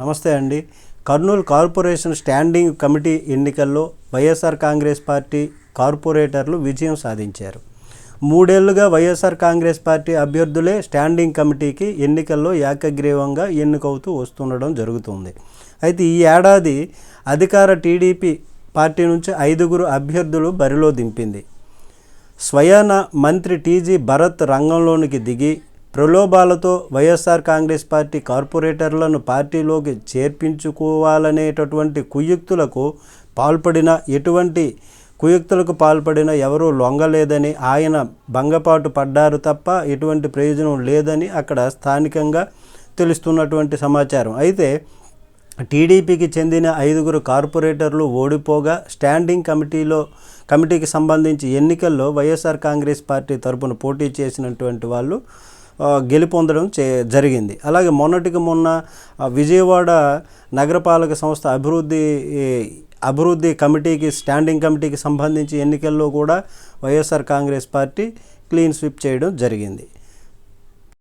నమస్తే అండి. Kurnool corporation standing committee ఎన్నికల్లో వైఎస్ఆర్ కాంగ్రెస్ పార్టీ కార్పొరేటర్లు విజయం సాధించారు. మూడేళ్ళుగా వైఎస్ఆర్ కాంగ్రెస్ పార్టీ అభ్యర్థులే స్టాండింగ్ కమిటీకి ఎన్నికల్లో ఏకగ్రీవంగా ఎన్నికవుతూ వస్తుండడం జరుగుతుంది. అయితే ఈ ఏడాది అధికార టీడీపీ పార్టీ నుంచి ఐదుగురు అభ్యర్థులు బరిలో దింపింది. స్వయాన మంత్రి టీజీ భరత్ రంగంలోనికి దిగి ప్రలోభాలతో వైఎస్ఆర్ కాంగ్రెస్ పార్టీ కార్పొరేటర్లను పార్టీలోకి చేర్పించుకోవాలనేటటువంటి కుయుక్తులకు పాల్పడిన ఎటువంటి కుయుక్తులకు పాల్పడిన ఎవరూ లొంగలేదని ఆయన భంగపాటు పడ్డారు తప్ప ఎటువంటి ప్రయోజనం లేదని అక్కడ స్థానికంగా తెలుస్తున్నటువంటి సమాచారం. అయితే టీడీపీకి చెందిన ఐదుగురు కార్పొరేటర్లు ఓడిపోగా స్టాండింగ్ కమిటీలో కమిటీకి సంబంధించి ఎన్నికల్లో వైఎస్ఆర్ కాంగ్రెస్ పార్టీ తరపున పోటీ చేసినటువంటి వాళ్ళు గెలుపొందడం చే జరిగింది. అలాగే మొన్నటికి మొన్న విజయవాడ నగరపాలక సంస్థ అభివృద్ధి అభివృద్ధి కమిటీకి స్టాండింగ్ కమిటీకి సంబంధించి ఎన్నికల్లో కూడా YSR Congress party clean sweep చేయడం జరిగింది.